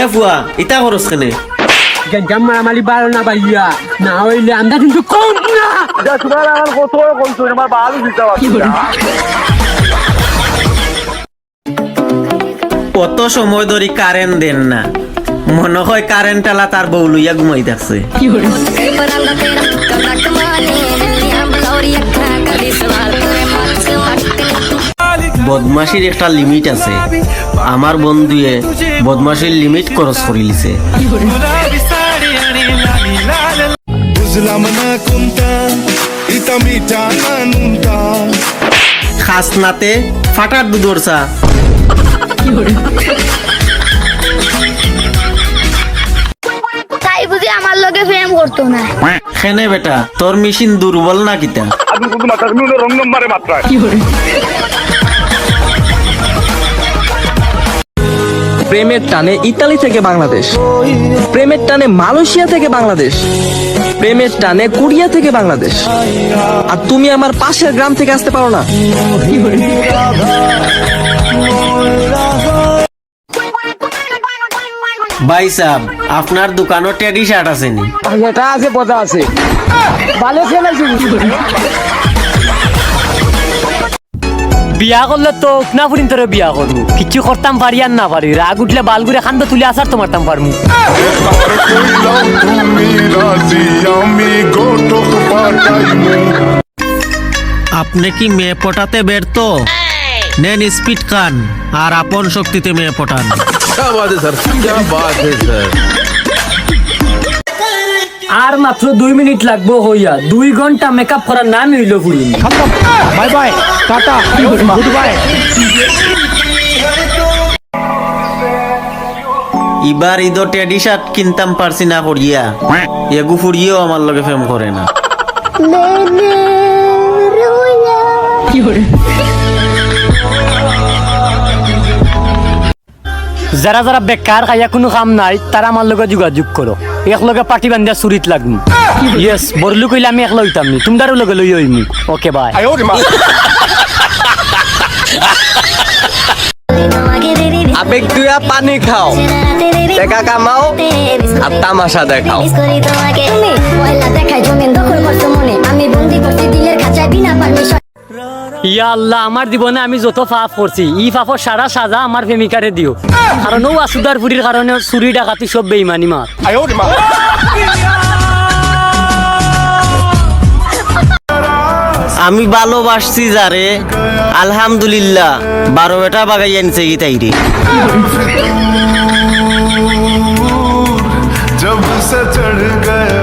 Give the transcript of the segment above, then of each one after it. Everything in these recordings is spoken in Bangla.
এ ফুয়া ইতা করস কেনে? গেঞ্জাম মারামারি বারো না বাইয়া না হইলে আমরা কিন্তু কম না। যা তোমার আমার কত কইছো আমার ভালো দিতে পারছি কত সময় ধরে কারেন্ট দেন না। মনে হয় কারেন্ট আলা তার বউ লইয়া ঘুমাই থাকছে। বদমাসির একটা লিমিট আছে। আমার বন্ধুয়ে বদমাসির লিমিট খরচ করে লিছে। বুঝলাম না কোনটা ইতা মিটা না নুনটা খাসনাতে ফাটার দুধর চা। তাই বুঝি আমার লগে প্রেম করতো না। খেনে বেটা তোর মেশিন দুর্বল না কিতা? আমি কিন্তু মাথা রং নম্বরে মাত্রায়। প্রেমের টানে ইতালি থেকে বাংলাদেশ। প্রেমের টানে মালয়েশিয়া থেকে বাংলাদেশ। প্রেমের টানে কোরিয়া থেকে বাংলাদেশ। আর তুমি আমার পাশের গ্রাম থেকে আসতে পারো না। ভাই সাহ আপনার দোকানও টেডি শার্ট আছে নি। এটা আছে পচা আছে। ভালো খেলাইছি বিয়া করলে তো উকনা ফুরিন তোরে বিয়া করব। কিছু করতাম পারি আর না পারি। রাগ উঠলে বালগুড়ে খান্দ তুলে আসার তো মারতাম পারমু। আপনি কি মেয়ে পটাতে ব্যর্থ? নেন স্পিড খান আর আপন শক্তিতে মেয়ে পটান। আর মাত্র দুই মিনিট লাগবো হইয়া। দুই ঘণ্টা মেকআপ করার নাম হইল ফুরিন bye bye tata good bye এবার ঈদও টেডি শার্ট কিনতাম পারছি না করিয়া এগু ফুরিয়েও আমার লগে ফেম করে না। যারা যারা বেকার খাইয়া কোনো কাম নাই তারা আমার লগে যোগাযোগ করো। এক লগে পার্টি বান্ধিয়া চুরিত লাগবো ইয়েস বরলু কইলে আমি একলা হইতাম নি। তোমারও লগে লই হইমি ওকে বাই আবেগ দুয়া পানি খাও। টাকা কামাও আর তামাশা দেখাও। আমি বন্দি করছি দিলের খাঁচায় বিনা পারমিশন ইয়া আল্লাহ আমার জীবনে আমি যত পাপ করছি ই পাপর সারা সাজা আমার প্রেমিকারে দিও কারণ ও আসুদার পুরীর কারণে চুরি ডাকাতি সব বেইমানি মার আমি ভালোবাসছি যারে আলহামদুলিল্লাহ বারো বেটা বাগাই আনছে কি তাইরে जब से चढ़ गया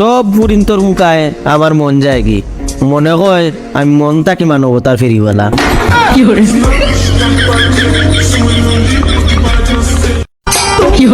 সব ফুরিন তোর মুখায় আমার মন যায় কি মনে হয় আমি মন তাকে মানবতার ফেরিওয়ালা কি